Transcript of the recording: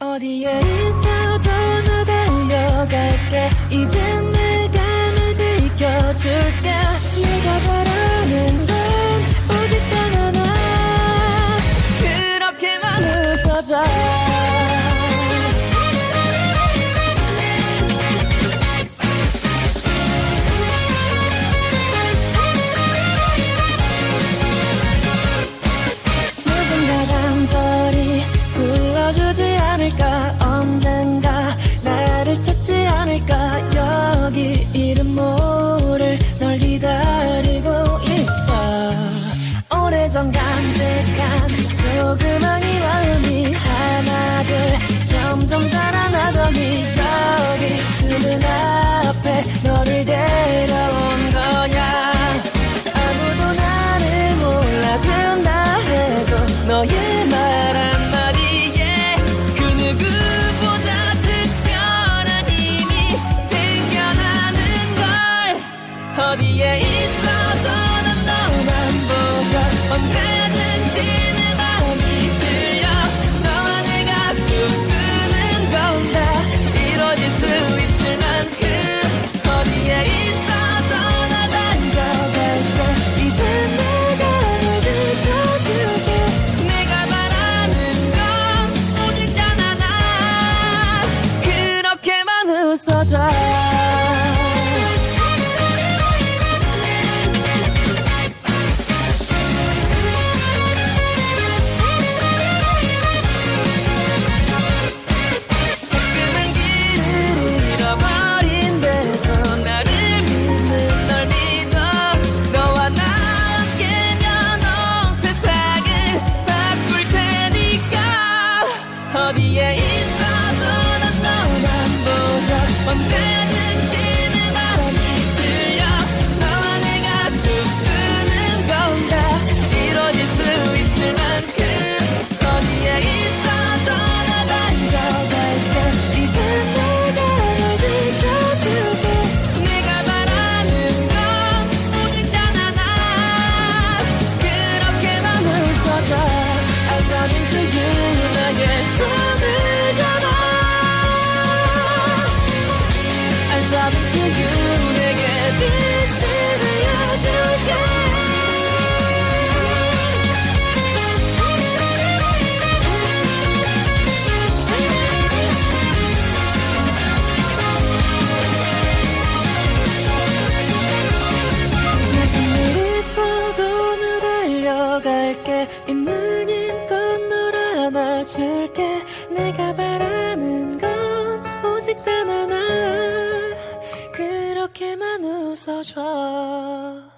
어디에 있어도 나 달려갈게. 이젠 내가 널 지켜줄게. 내가 바라는 건 오직 단 하나. 그렇게만 웃어줘 간직한 조그만 이 마음이 하나둘 점점 자라나더니 저기 그 눈앞에 너를 데려온 거냐? 아무도 나를 몰라준다 해도 너의 말 한마디에 그 누구보다 특별한 힘이 생겨나는 걸 어디에 있어도 난 너만 보고 언제 안아줄게. 내가 바라는 건 오직 단 하나. 그렇게만 웃어줘